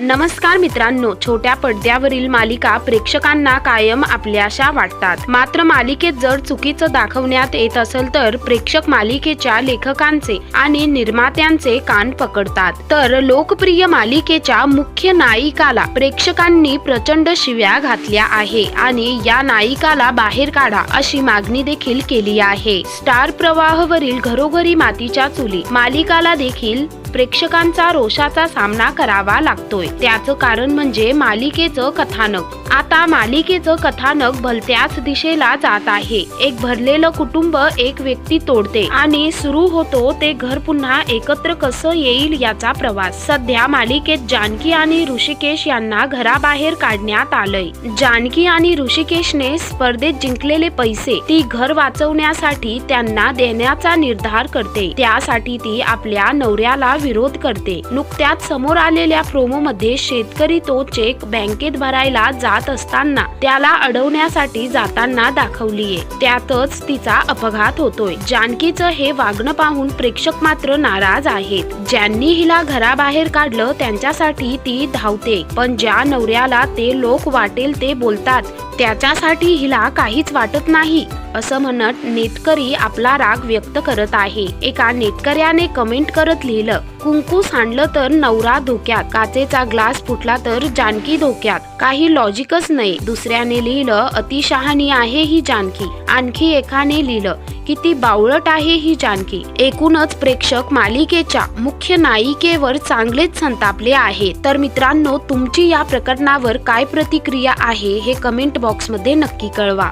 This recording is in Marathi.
नमस्कार मित्रांनो छोट्या पडद्यावरील मालिका प्रेक्षकांना कायम आपल्याशा वाटतात. मात्र मालिकेत जर चुकीचं दाखवण्यात येत असेल तर प्रेक्षक मालिकेच्या लेखकांचे आणि निर्मात्यांचे कान पकडतात. तर लोकप्रिय मालिकेच्या मुख्य नायिकाला प्रेक्षकांनी प्रचंड शिव्या घातल्या आहे आणि या नायिकाला बाहेर काढा अशी मागणी देखील केली आहे. स्टार प्रवाहवरील घरोघरी मातीच्या चुली मालिकाला देखील प्रेक्षकांचा रोषाचा सामना करावा लागतोय. त्याचं कारण म्हणजे मालिकेचं कथानक. आता मालिकेचं कथानक भलत्याच दिशेला जात आहे. एक भरलेलं कुटुंब एक व्यक्ती तोडते आणि सुरू होतो ते घर पुन्हा एकत्र कसं येईल याचा प्रवास. सध्या मालिकेत जानकी आणि ऋषिकेश यांना घराबाहेर काढण्यात आलंय. जानकी आणि ऋषिकेशने स्पर्धेत जिंकलेले पैसे ती घर वाचवण्यासाठी त्यांना देण्याचा निर्धार करते. त्यासाठी ती आपल्या नवऱ्याला विरोध करते. नुकत्याच समोर आलेल्या प्रोमो मध्ये शेतकरी तो चेक बँकेत भरायला जात असताना त्याला अडवण्यासाठी जाताना दाखवलीये. त्यातच तिचा अपघात होतोय. जानकीचं हे वागणं पाहून प्रेक्षक मात्र नाराज आहेत. ज्यांनी हिला घराबाहेर काढलं त्यांच्यासाठी ती धावते. पण ज्या नवऱ्याला ते लोक वाटेल ते बोलतात त्याच्यासाठी हिला काहीच वाटत नाही. असं म्हणत नेटकरी आपला राग व्यक्त करत आहे. एका नेटकऱ्याने कमेंट करत लिहिलं कुंकू सांडलं तर नवरा धोक्यात काचेचा ग्लास फुटला तर जानकी धोक्यात. काही लॉजिकच नाही. दुसऱ्याने लिहिलं अतिशहाणी आहे ही जानकी. आणखी एकाने लिहिलं किती बावळट आहे ही जानकी. एकूणच प्रेक्षक मालिकेच्या मुख्य नायिकेवर चांगलेच संतापले आहे तर मित्रांनो तुमची या प्रकरणावर काय प्रतिक्रिया आहे हे कमेंट बॉक्समध्ये नक्की कळवा.